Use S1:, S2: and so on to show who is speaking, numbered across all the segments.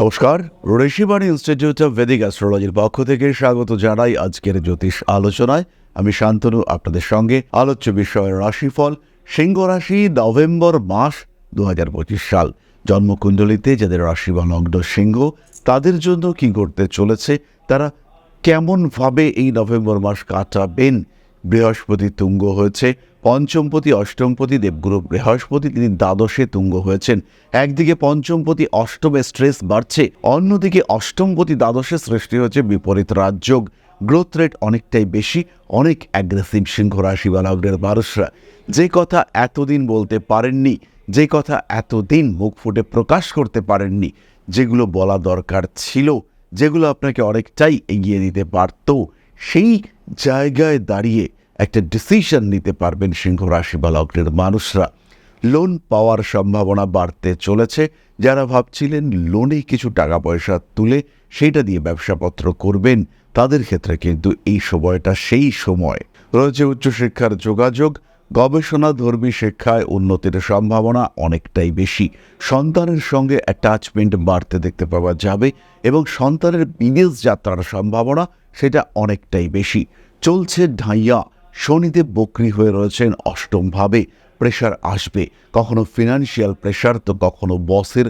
S1: নমস্কার, Rishibani institute of Vedic অ্যাস্ট্রোলজির পক্ষ থেকে স্বাগত জানাই আজকের জ্যোতিষ আলোচনায়। আমি শান্তনু, আপনাদের সঙ্গে আলোচ্য বিষয়ের রাশিফল, সিংহ রাশি, নভেম্বর মাস দু হাজার পঁচিশ সাল। জন্মকুণ্ডলিতে যাদের রাশি বা লগ্ন সিংহ, তাদের জন্য কি করতে চলেছে, তারা কেমনভাবে এই নভেম্বর মাস কাটাবেন? বৃহস্পতি তুঙ্গ হয়েছে পঞ্চমপতি, অষ্টমপতি, দেবগুরু, বৃহস্পতি তিনি দ্বাদশে তুঙ্গ হয়েছেন। একদিকে পঞ্চমপতি, অষ্টমে স্ট্রেস বাড়ছে, অন্যদিকে অষ্টমপতি, দ্বাদশে সৃষ্টি হয়েছে বিপরীত রাজযোগ। গ্রোথ রেট অনেকটাই বেশি, অনেক অ্যাগ্রেসিভ সিংহ রাশি বা লগ্নের মানুষরা। যে কথা এতদিন বলতে পারেননি, যে কথা এতদিন মুখ ফুটে প্রকাশ করতে পারেননি, যেগুলো বলা দরকার ছিল, যেগুলো আপনাকে অনেকটাই এগিয়ে দিতে পারত, সেই জায়গায় দাঁড়িয়ে একটা ডিসিশন নিতে পারবেন সিংহ রাশি বা লগ্নের মানুষরা। লোন পাওয়ার সম্ভাবনা বাড়তে চলেছে। যারা ভাবছিলেন লোনে কিছু টাকা পয়সা তুলে সেইটা দিয়ে ব্যবসাপত্র করবেন, তাদের ক্ষেত্রে কিন্তু এই সময়টা সেই সময়। রয়েছে উচ্চশিক্ষার যোগাযোগ, গবেষণা ধর্মী শিক্ষায় উন্নতির সম্ভাবনা অনেকটাই বেশি। সন্তানের সঙ্গে অ্যাটাচমেন্ট বাড়তে দেখতে পাওয়া যাবে এবং সন্তানের বিদেশ যাত্রার সম্ভাবনা সেটা অনেকটাই বেশি। চলছে ঢাইয়া শনিদেব বক্রি হয়ে রয়েছেন অষ্টমভাবে। প্রেশার আসবে। কখনো ফিনান্সিয়াল প্রেশার তো কখনো বসের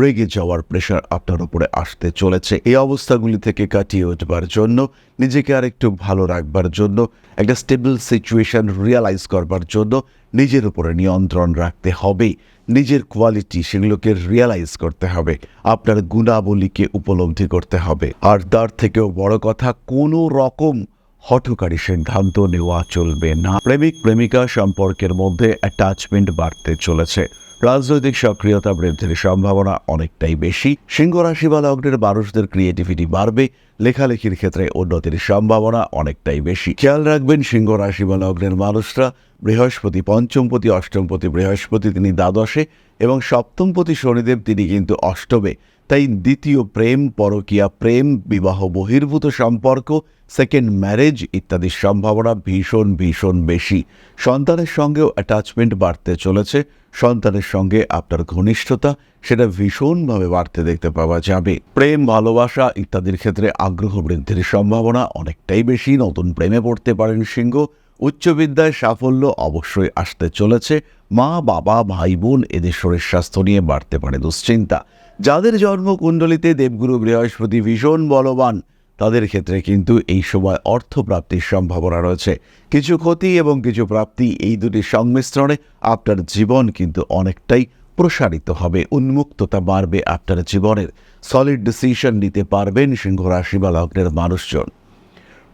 S1: রেগে যাওয়ার প্রেশার আপনার উপরে আসতে চলেছে। এই অবস্থাগুলি থেকে কাটিয়ে উঠবার জন্য, নিজেকে আর একটু ভালো রাখবার জন্য, একটা স্টেবল সিচুয়েশন রিয়ালাইজ করবার জন্য নিজের উপরে নিয়ন্ত্রণ রাখতে হবে। নিজের কোয়ালিটি সেগুলোকে রিয়ালাইজ করতে হবে। আপনার গুণাবলীকে উপলব্ধি করতে হবে। আর তার থেকেও বড় কথা, কোনো রকম হঠকারী সিদ্ধান্ত নেওয়া চলবে না। প্রেমিক, প্রেমিকা সম্পর্কের মধ্যে অ্যাটাচমেন্ট বাড়তে চলেছে। রাজনৈতিক সক্রিয়তা বৃদ্ধির সম্ভাবনা অনেকটাই বেশি। সিংহ রাশি বা লগ্নের মানুষদের ক্রিয়েটিভিটি বাড়বে। লেখালেখির ক্ষেত্রে উন্নতির সম্ভাবনা অনেকটাই বেশি। খেয়াল রাখবেন সিংহ রাশি বা লগ্নের মানুষরা বৃহস্পতি পঞ্চমপতি, অষ্টমপতি, বৃহস্পতি তিনি দ্বাদশে এবং সপ্তমপতি শনিদেব তিনি কিন্তু অষ্টমে। তাই দ্বিতীয় প্রেম, পরকীয়া প্রেম, বিবাহ বহির্ভূত সম্পর্ক সেকেন্ড ম্যারেজ ইত্যাদির সম্ভাবনা ভীষণ ভীষণ বেশি। সন্তানের সঙ্গেও অ্যাটাচমেন্ট বাড়তে চলেছে। সন্তানের সঙ্গে আপনার ঘনিষ্ঠতা, সেটা ভীষণভাবে বাড়তে দেখতে পাওয়া যাবে। প্রেম, ভালোবাসা ইত্যাদির ক্ষেত্রে আগ্রহ বৃদ্ধির সম্ভাবনা অনেকটাই বেশি। নতুন প্রেমে পড়তে পারেন সিংহ। উচ্চ বিদ্যায় সাফল্য অবশ্যই আসতে চলেছে। মা, বাবা, ভাই, বোন এদের শরীর স্বাস্থ্য নিয়ে বাড়তে পারে দুশ্চিন্তা। যাদের জন্মকুণ্ডলিতে দেবগুরু বৃহস্পতি ভীষণ বলবান, তাদের ক্ষেত্রে কিন্তু এই সময় অর্থপ্রাপ্তির সম্ভাবনা রয়েছে। কিছু ক্ষতি এবং কিছু প্রাপ্তি এই দুটি সংমিশ্রণে আপনার জীবন কিন্তু অনেকটাই প্রসারিত হবে। উন্মুক্ততা বাড়বে আপনার জীবনের। সলিড ডিসিশন নিতে পারবেন সিংহ রাশি বা লগ্নের মানুষজন।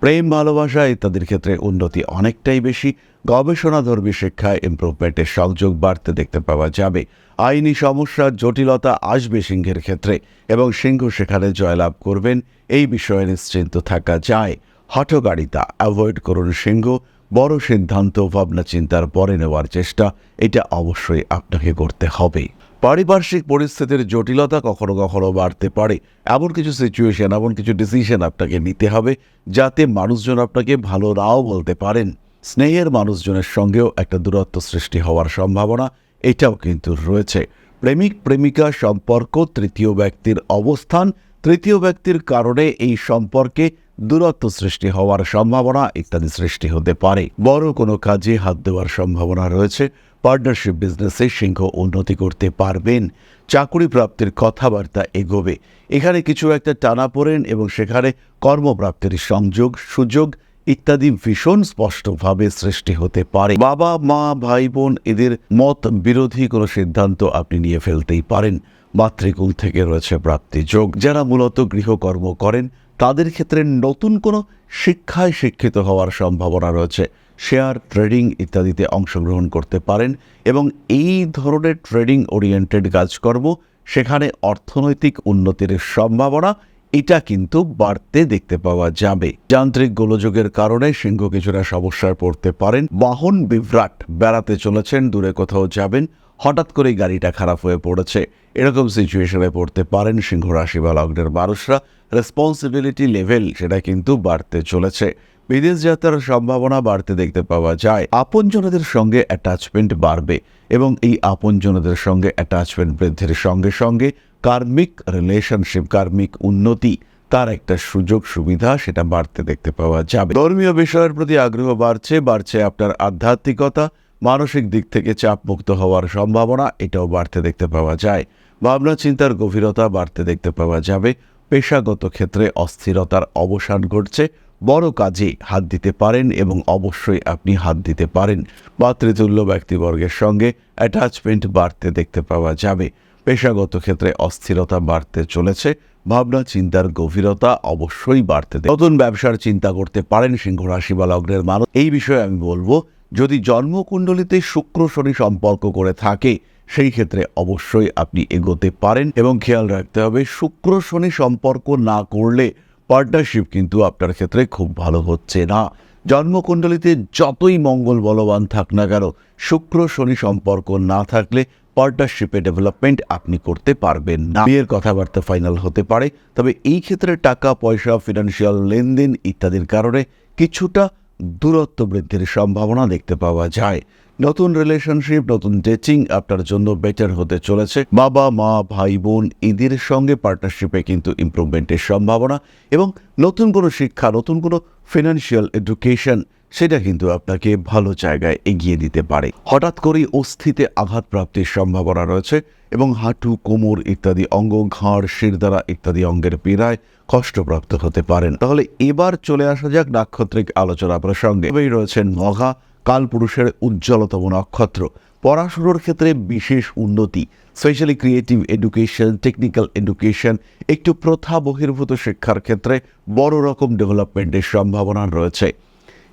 S1: প্রেম ভালোবাসা ইত্যাদির ক্ষেত্রে উন্নতি অনেকটাই বেশি। গবেষণাধর্মী শিক্ষায় ইমপ্রুভমেন্টের সংযোগ বাড়তে দেখতে পাওয়া যাবে। আইনি সমস্যার জটিলতা আসবে সিংহের ক্ষেত্রে এবং সিংহ সেখানে জয়লাভ করবেন, এই বিষয়ে নিশ্চিন্ত থাকা যায়। হঠগাড়িতা অ্যাভয়েড করুন সিংহ। বড় সিদ্ধান্ত ভাবনা চিন্তার পরে নেওয়ার চেষ্টা, এটা অবশ্যই আপনাকে করতে হবে। পারিপার্শ্বিক পরিস্থিতির জটিলতা কখনো কখনো বাড়তে পারে। এমন কিছু সিচুয়েশন এমন কিছু ডিসিশন আপনাকে নিতে হবে যাতে মানুষজন আপনাকে ভালো নাও বলতে পারেন। স্নেহের মানুষজনের সঙ্গেও একটা দূরত্ব সৃষ্টি হওয়ার সম্ভাবনা এটাও কিন্তু রয়েছে। প্রেমিক, প্রেমিকা সম্পর্ক, তৃতীয় ব্যক্তির অবস্থান, তৃতীয় ব্যক্তির কারণে এই সম্পর্কে দূরত্ব সৃষ্টি হওয়ার সম্ভাবনা ইত্যাদি সৃষ্টি হতে পারে। বড় কোনো কাজে হাত দেওয়ার সম্ভাবনা রয়েছে। পার্টনারশিপ বিজনেসে সিংহ উন্নতি করতে পারবেন। চাকুরি প্রাপ্তির কথাবার্তা এগোবে। এখানে কিছু একটা টানা পড়েন এবং সেখানে কর্মপ্রাপ্তির সংযোগ, সুযোগ ইত্যাদি ভীষণ স্পষ্টভাবে সৃষ্টি হতে পারে। বাবা, মা ভাই বোন এদের মত বিরোধী কোনো সিদ্ধান্ত আপনি নিয়ে ফেলতেই পারেন। মাতৃকুল থেকে রয়েছে প্রাপ্তি যোগ। যারা মূলত গৃহকর্ম করেন, তাদের ক্ষেত্রে নতুন কোনো শিক্ষায় শিক্ষিত হওয়ার সম্ভাবনা রয়েছে। শেয়ার, ট্রেডিং ইত্যাদিতে অংশগ্রহণ করতে পারেন এবং এই ধরনের ট্রেডিং ওরিয়েন্টেড কাজকর্ম সেখানে অর্থনৈতিক উন্নতির সম্ভাবনা, এটা কিন্তু বাড়তে দেখতে পাওয়া যাবে। যান্ত্রিক গোলযোগের কারণে সিংহ কিছুটা সমস্যায় পড়তে পারেন। বাহন বিভ্রাট বেড়াতে চলেছেন, দূরে কোথাও যাবেন, হঠাৎ করেই গাড়িটা খারাপ হয়ে পড়েছে। এরকম সিচুয়েশনে পড়তে পারেন সিংহ রাশি বা লগ্নের মানুষরা। রেসপন্সিবিলিটি লেভেল সেটা কিন্তু বাড়তে চলেছে। বিদেশ যাত্রার সম্ভাবনা বাড়তে দেখতে পাওয়া যায়। আপনজনদের সঙ্গে অ্যাটাচমেন্ট বাড়বে এবং এই আপনজনদের সঙ্গে অ্যাটাচমেন্ট বৃদ্ধির সঙ্গে সঙ্গে কার্মিক রিলেশনশিপ কার্মিক উন্নতি তার একটা সুযোগ সুবিধা সেটা বাড়তে দেখতে পাওয়া যাবে। ধর্মীয় বিষয়ের প্রতি আগ্রহ বাড়ছে বাড়ছে আপনার আধ্যাত্মিকতা, মানসিক দিক থেকে চাপ মুক্ত হওয়ার সম্ভাবনা, এটাও বাড়তে দেখতে পাওয়া যায়। ভাবনা চিন্তার গভীরতা বাড়তে দেখতে পাওয়া যাবে। পেশাগত ক্ষেত্রে অস্থিরতার অবসান ঘটছে। বড় কাজে হাত দিতে পারেন এবং অবশ্যই আপনি হাত দিতে পারেন। মাতৃতুল্য ব্যক্তিবর্গের সঙ্গে অ্যাটাচমেন্ট বাড়তে দেখতে পাওয়া যাবে। পেশাগত ক্ষেত্রে অস্থিরতা বাড়তে চলেছে। ভাবনা, চিন্তার গভীরতা অবশ্যই বাড়তে নতুন ব্যবসার চিন্তা করতে পারেন সিংহ রাশি বা লগ্নের মানুষ। এই বিষয়ে আমি বলব, যদি জন্মকুণ্ডলিতে শুক্র শনি সম্পর্ক করে থাকে, সেই ক্ষেত্রে অবশ্যই আপনি এগোতে পারেন এবং খেয়াল রাখতে হবে, শুক্র শনি সম্পর্ক না করলে পার্টনারশিপ কিন্তু আপনার ক্ষেত্রে খুব ভালো হচ্ছে না। জন্মকুণ্ডলিতে যতই মঙ্গল বলবান থাক না কেন, শুক্র শনি সম্পর্ক না থাকলে পার্টনারশিপে ডেভেলপমেন্ট আপনি করতে পারবেন না। বিয়ের কথাবার্তা ফাইনাল হতে পারে, তবে এই ক্ষেত্রে টাকা, পয়সা ফিনান্সিয়াল লেনদেন ইত্যাদির কারণে কিছুটা দূরত্ব বৃদ্ধির সম্ভাবনা দেখতে পাওয়া যায়। নতুন রিলেশনশিপ নতুন ডেটিং আপনার জন্য বেটার হতে চলেছে। বাবা, মা, ভাই, বোন এদের সঙ্গে পার্টনারশিপে কিন্তু ইমপ্রুভমেন্টের সম্ভাবনা এবং নতুন কোনো শিক্ষা, নতুন কোনো ফিনান্সিয়াল এডুকেশন সেটা কিন্তু আপনাকে ভালো জায়গায় এগিয়ে দিতে পারে। হঠাৎ করেই অস্থিতে আঘাত প্রাপ্তির সম্ভাবনা রয়েছে এবং হাঁটু, কোমর ইত্যাদি অঙ্গ, ঘাড় শিরদারা ইত্যাদি অঙ্গের পীড়ায় কষ্টপ্রাপ্ত হতে পারেন। তাহলে এবার চলে আসা যাক নাক্ষত্রিক আলোচনা প্রসঙ্গে। রয়েছেন মঘা কালপুরুষের উজ্জ্বলতম নক্ষত্র। পড়াশুনোর ক্ষেত্রে বিশেষ উন্নতি specially creative education technical education একটু প্রথা বহির্ভূত শিক্ষার ক্ষেত্রে বড় রকম ডেভেলপমেন্টের সম্ভাবনা রয়েছে।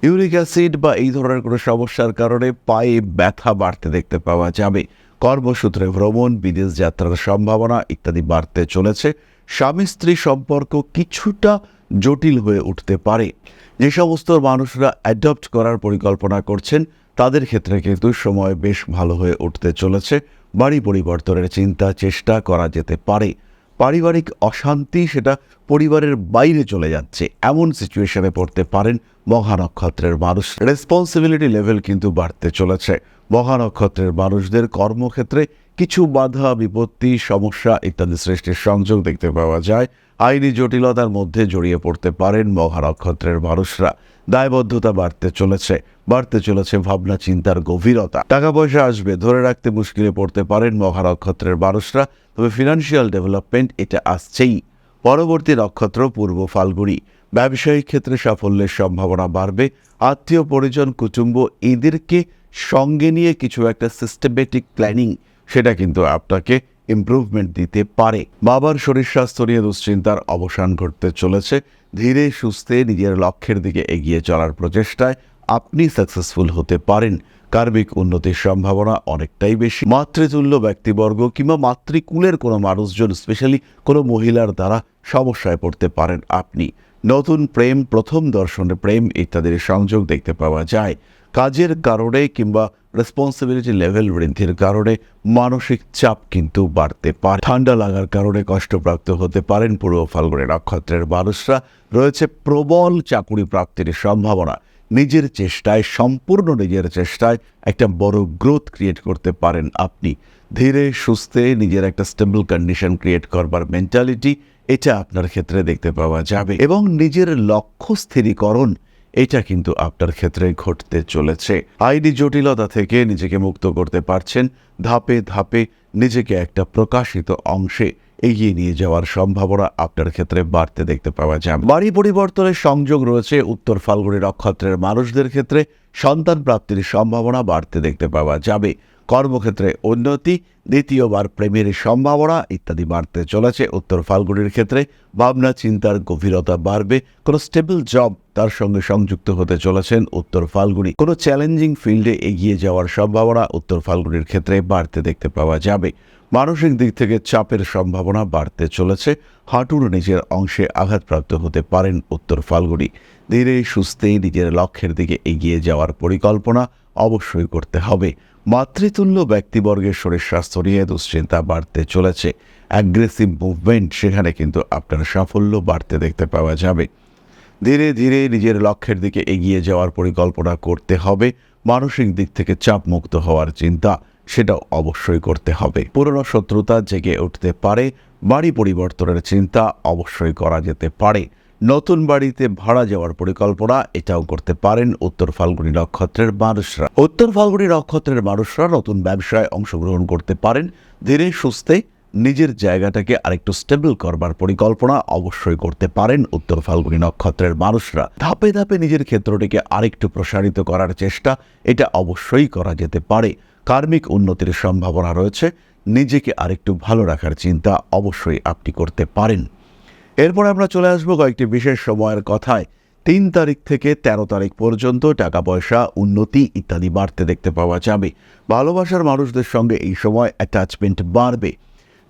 S1: ইউরিক অ্যাসিড বা এই ধরনের কোনো সমস্যার কারণে পায়ে ব্যথা বাড়তে দেখতে পাওয়া যাবে। কর্মসূত্রে ভ্রমণ, বিদেশ যাত্রার সম্ভাবনা ইত্যাদি বাড়তে চলেছে। স্বামী স্ত্রী সম্পর্ক কিছুটা জটিল হয়ে উঠতে পারে। যে সমস্ত মানুষরা অ্যাডপ্ট করার পরিকল্পনা করছেন, তাদের ক্ষেত্রে কিন্তু সময় বেশ ভালো হয়ে উঠতে চলেছে। বাড়ি পরিবর্তনের চিন্তা, চেষ্টা করা যেতে পারে। পারিবারিক অশান্তি সেটা পরিবারের বাইরে চলে যাচ্ছে। এমন সিচুয়েশনে পড়তে পারেন মহা নক্ষত্রের মানুষ। রেসপন্সিবিলিটি লেভেল কিন্তু বাড়তে চলেছে। মহা নক্ষত্রের মানুষদের কর্মক্ষেত্রে কিছু বাধা, বিপত্তি, সমস্যা ইত্যাদি সৃষ্টির সংযোগ দেখতে পাওয়া যায়। আইনি জটিলতার মধ্যে জড়িয়ে পড়তে পারেন মহা নক্ষত্রের মানুষরা। দায়বদ্ধতা বাড়তে চলেছে বাড়তে চলেছে ভাবনা, চিন্তার গভীরতা। টাকা পয়সা আসবে, ধরে রাখতে মুশকিলে পড়তে পারেন মহা নক্ষত্রের মানুষরা, তবে ফিনান্সিয়াল ডেভেলপমেন্ট এটা আসছেই। পরবর্তী নক্ষত্র পূর্ব ফাল্গুনি। ব্যবসায়িক ক্ষেত্রে সাফল্যের সম্ভাবনা বাড়বে, আত্মীয়, পরিজন, কুটুম্ব এদেরকে সঙ্গে নিয়ে কিছু একটা সিস্টেমেটিক প্ল্যানিং সেটা কিন্তু আপনাকে ইমপ্রুভমেন্ট দিতে পারে। বাবার শরীর স্বাস্থ্য নিয়ে দুশ্চিন্তার অবসান ঘটতে চলেছে। ধীরে সুস্থে নিজের লক্ষ্যের দিকে এগিয়ে চলার প্রচেষ্টায় আপনি সাকসেসফুল হতে পারেন। কার্মিক উন্নতির সম্ভাবনা অনেকটাই বেশি। মাতৃতুল্য ব্যক্তিবর্গ কিংবা মাতৃকুলের কোনো মানুষজন স্পেশালি কোনো মহিলার দ্বারা সমস্যায় পড়তে পারেন আপনি। নতুন প্রেম, প্রথম দর্শনে প্রেম ইত্যাদির সংযোগ দেখতে পাওয়া যায়। কাজের কারণে কিংবা রেসপন্সিবিলিটি লেভেল বৃদ্ধির কারণে মানসিক চাপ কিন্তু বাড়তে পারে। ঠান্ডা লাগার কারণে কষ্টপ্রাপ্ত হতে পারেন পূর্ব ফাল্গুনে নক্ষত্রের মানুষরা। রয়েছে প্রবল চাকুরি প্রাপ্তির সম্ভাবনা। নিজের চেষ্টায়, সম্পূর্ণ নিজের চেষ্টায় একটা বড় গ্রোথ ক্রিয়েট করতে পারেন আপনি। ধীরে, সুস্থে নিজের একটা স্টেবল কন্ডিশন ক্রিয়েট করবার মেন্টালিটি এটা আপনার ক্ষেত্রে দেখতে পাওয়া যাবে। এবং নিজের লক্ষ্য স্থিরীকরণ এটা কিন্তু আপনার ক্ষেত্রে ঘটতে চলেছে। আইডি জটিলতা থেকে নিজেকে মুক্ত করতে পারছেন, ধাপে ধাপে নিজেকে একটা প্রকাশিত অংশে এগিয়ে নিয়ে যাওয়ার সম্ভাবনা আপনার ক্ষেত্রে বাড়তে দেখতে পাওয়া যায়। বাড়ি পরিবর্তনের সংযোগ রয়েছে, উত্তর ফাল্গুনি নক্ষত্রের মানুষদের ক্ষেত্রে সন্তান প্রাপ্তির সম্ভাবনা বাড়তে দেখতে পাওয়া যাবে। কর্মক্ষেত্রে উন্নতি, দ্বিতীয়বার প্রেমের সম্ভাবনা ইত্যাদি বাড়তে চলেছে। উত্তর ফাল্গুনির ক্ষেত্রে ভাবনা, চিন্তার গভীরতা বাড়বে। কোনো স্টেবল জব তার সঙ্গে সংযুক্ত হতে চলেছেন উত্তর ফাল্গুনি। কোনো চ্যালেঞ্জিং ফিল্ডে এগিয়ে যাওয়ার সম্ভাবনা উত্তর ফাল্গুনির ক্ষেত্রে বাড়তে দেখতে পাওয়া যাবে। মানসিক দিক থেকে চাপের সম্ভাবনা বাড়তে চলেছে। হাঁটুর নিজের অংশে আঘাতপ্রাপ্ত হতে পারেন উত্তর ফাল্গুনি। ধীরে সুস্থে নিজের লক্ষ্যের দিকে এগিয়ে যাওয়ার পরিকল্পনা অবশ্যই করতে হবে। মাতৃতুল্য ব্যক্তিবর্গের শরীর স্বাস্থ্য নিয়ে দুশ্চিন্তা বাড়তে চলেছে। অ্যাগ্রেসিভ মুভমেন্ট সেখানে কিন্তু আপনার সাফল্য বাড়তে দেখতে পাওয়া যাবে। ধীরে ধীরে নিজের লক্ষ্যের দিকে এগিয়ে যাওয়ার পরিকল্পনা করতে হবে। মানসিক দিক থেকে চাপ মুক্ত হওয়ার চিন্তা, সেটাও অবশ্যই করতে হবে। পুরনো শত্রুতা জেগে উঠতে পারে, বাড়ি পরিবর্তনের চিন্তা অবশ্যই করা যেতে পারে। নতুন বাড়িতে ভাড়া যাওয়ার পরিকল্পনা, এটাও করতে পারেন উত্তর ফাল্গুনী নক্ষত্রের মানুষরা। উত্তর ফাল্গুনী নক্ষত্রের মানুষরা নতুন ব্যবসায় অংশগ্রহণ করতে পারেন। ধীরে সুস্থে নিজের জায়গাটাকে আরেকটু স্টেবল করবার পরিকল্পনা অবশ্যই করতে পারেন উত্তর ফাল্গুনী নক্ষত্রের মানুষরা। ধাপে ধাপে নিজের ক্ষেত্রটিকে আরেকটু প্রসারিত করার চেষ্টা, এটা অবশ্যই করা যেতে পারে। কার্মিক উন্নতির সম্ভাবনা রয়েছে, নিজেকে আরেকটু ভালো রাখার চিন্তা অবশ্যই আপনি করতে পারেন। এরপর আমরা চলে আসব কয়েকটি বিশেষ সময়ের কথায়। তিন তারিখ থেকে ১৩ তারিখ পর্যন্ত টাকা পয়সা, উন্নতি ইত্যাদি বাড়তে দেখতে পাওয়া যাবে। ভালোবাসার মানুষদের সঙ্গে এই সময় অ্যাটাচমেন্ট বাড়বে।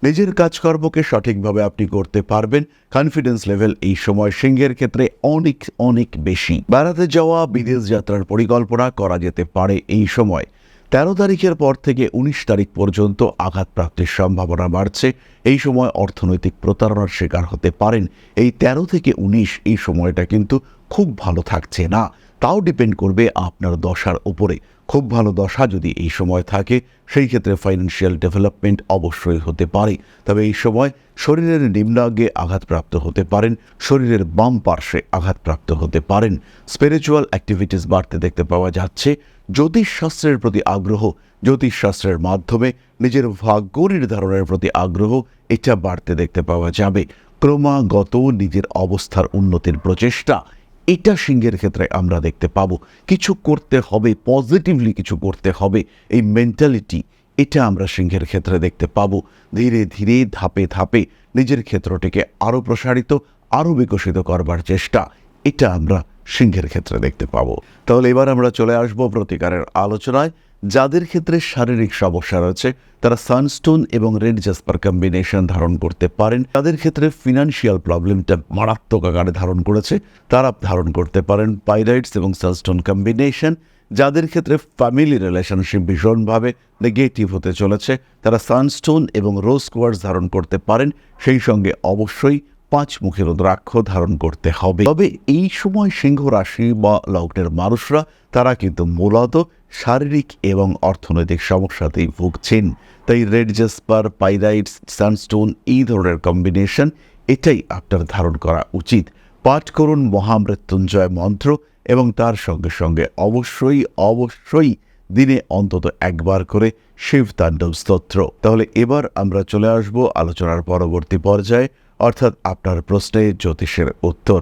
S1: নিজের কাজকর্মকে সঠিকভাবে আপনি করতে পারবেন। কনফিডেন্স লেভেল এই সময় সিংহের ক্ষেত্রে অনেক অনেক বেশি। বেড়াতে যাওয়া, বিদেশ যাত্রার পরিকল্পনা করা যেতে পারে এই সময়। তেরো তারিখের পর থেকে উনিশ তারিখ পর্যন্ত আঘাতপ্রাপ্তির সম্ভাবনা বাড়ছে। এই সময় অর্থনৈতিক প্রতারণার শিকার হতে পারেন। এই তেরো থেকে উনিশ এই সময়টা কিন্তু খুব ভালো থাকছে না। তাও ডিপেন্ড করবে আপনার দশার উপরে। খুব ভালো দশা যদি এই সময় থাকে, সেই ক্ষেত্রে ফাইন্যান্সিয়াল ডেভেলপমেন্ট অবশ্যই হতে পারে। তবে এই সময় শরীরের নিম্নাঙ্গে আঘাতপ্রাপ্ত হতে পারেন, শরীরের বাম পার্শ্বে আঘাতপ্রাপ্ত হতে পারেন। স্পিরিচুয়াল অ্যাক্টিভিটিস বাড়তে দেখতে পাওয়া যাচ্ছে। জ্যোতিষশাস্ত্রের প্রতি আগ্রহ, জ্যোতিষশাস্ত্রের মাধ্যমে নিজের ভাগ্য নির্ধারণের প্রতি আগ্রহ, এটা বাড়তে দেখতে পাওয়া যাবে। ক্রমাগত নিজের অবস্থার উন্নতির প্রচেষ্টা এটা সিংহের ক্ষেত্রে আমরা দেখতে পাবো। কিছু করতে হবে পজিটিভলি কিছু করতে হবে। এই মেন্টালিটি এটা আমরা সিংহের ক্ষেত্রে দেখতে পাবো। ধীরে ধীরে, ধাপে ধাপে নিজের ক্ষেত্রটিকে আরও প্রসারিত আরও বিকশিত করবার চেষ্টা, এটা আমরা সিংহের ক্ষেত্রে দেখতে পাবো। তাহলে এবার আমরা চলে আসব প্রতিকারের আলোচনায়। যাদের ক্ষেত্রে শারীরিক সমস্যা রয়েছে, তারা সানস্টোন এবং রেড জাসপার কম্বিনেশন ধারণ করতে পারেন। তাদের ক্ষেত্রে ফিনান্সিয়াল প্রবলেমটা মারাত্মক আকারে ধারণ করেছে, তারা ধারণ করতে পারেন পাইরাইটস এবং সানস্টোন কম্বিনেশন। যাদের ক্ষেত্রে ফ্যামিলি রিলেশনশিপ ভীষণভাবে নেগেটিভ হতে চলেছে, তারা সানস্টোন এবং রোজ কোয়ার্স ধারণ করতে পারেন। সেই সঙ্গে অবশ্যই পাঁচ মুখের রুদ্রাক্ষ ধারণ করতে হবে। তবে এই সময় সিংহ রাশি বা লগ্নের মানুষরা, তারা কিন্তু মূলত শারীরিক এবং অর্থনৈতিক সমস্যাতেই ভুগছেন। তাই রেড জেসপার পাইরাইটস সানস্টোন এই ধরনের কম্বিনেশন এটাই আপনার ধারণ করা উচিত। পাঠ করুন মহামৃত্যুঞ্জয় মন্ত্র এবং তার সঙ্গে সঙ্গে অবশ্যই অবশ্যই দিনে অন্তত একবার করে শিব তাণ্ডব স্তোত্র। তাহলে এবার আমরা চলে আসব আলোচনার পরবর্তী পর্যায়ে। অর্থাৎ আপনার প্রশ্নে জ্যোতিষের উত্তর।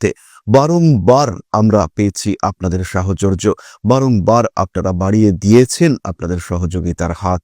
S1: বারংবার আমরা পেয়েছি আপনাদের সাহচর্য। বারংবার আপনারা বাড়িয়ে দিয়েছেন আপনাদের সহযোগিতার হাত।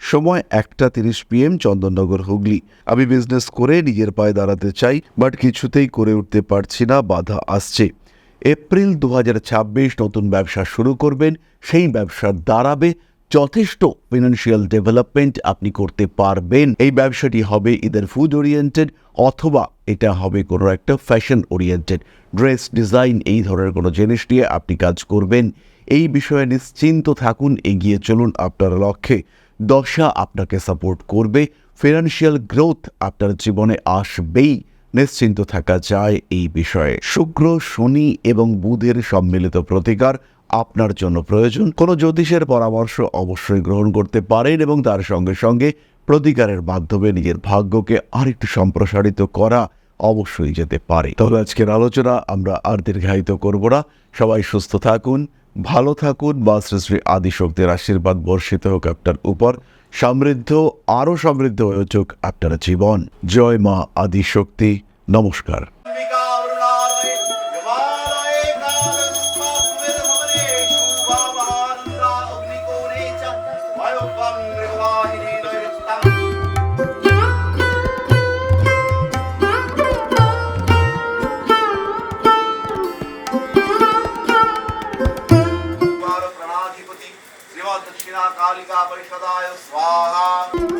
S1: সময় একটা তিরিশ পিএম চন্দননগর হুগলি। আমি বিজনেস করে নিজের পায়ে দাঁড়াতে চাই বাট কিছুতেই করে উঠতে পারছি না, বাধা আসছে। এপ্রিল দু হাজার ছাব্বিশ নতুন ব্যবসা শুরু করবেন, সেই ব্যবসা দাঁড়াবে, যথেষ্ট ফিনান্সিয়াল ডেভেলপমেন্ট আপনি করতে পারবেন। এই ব্যবসাটি হবে ইদার ফুড ওরিয়েন্টেড অথবা এটা হবে কোনো একটা ফ্যাশন ওরিয়েন্টেড ড্রেস ডিজাইন এই ধরনের কোনো জিনিস নিয়ে আপনি কাজ করবেন। এই বিষয়ে নিশ্চিন্ত থাকুন, এগিয়ে চলুন আপনার লক্ষ্যে। দশা আপনাকে সাপোর্ট করবে ফিনান্সিয়াল গ্রোথ আপনার জীবনে আসবেই, নিশ্চিন্ত থাকা যায় এই বিষয়ে। শুক্র, শনি এবং বুধের সম্মিলিত প্রতিকার আপনার জন্য প্রয়োজন। কোনো জ্যোতিষের পরামর্শ অবশ্যই গ্রহণ করতে পারেন এবং তার সঙ্গে সঙ্গে প্রতিকারের মাধ্যমে নিজের ভাগ্যকে আরেকটু সম্প্রসারিত করা অবশ্যই যেতে পারে। তবে আজকের আলোচনা আমরা আর দীর্ঘায়িত করব না। সবাই সুস্থ থাকুন ভালো থাকুন, বা শ্রী শ্রী আদিশক্তির আশীর্বাদ বর্ষিত হোক আপনার উপর। সমৃদ্ধ, আরও সমৃদ্ধ হয়ে উঠুক আপনার জীবন। জয় মা আদিশক্তি। নমস্কার।
S2: 사랑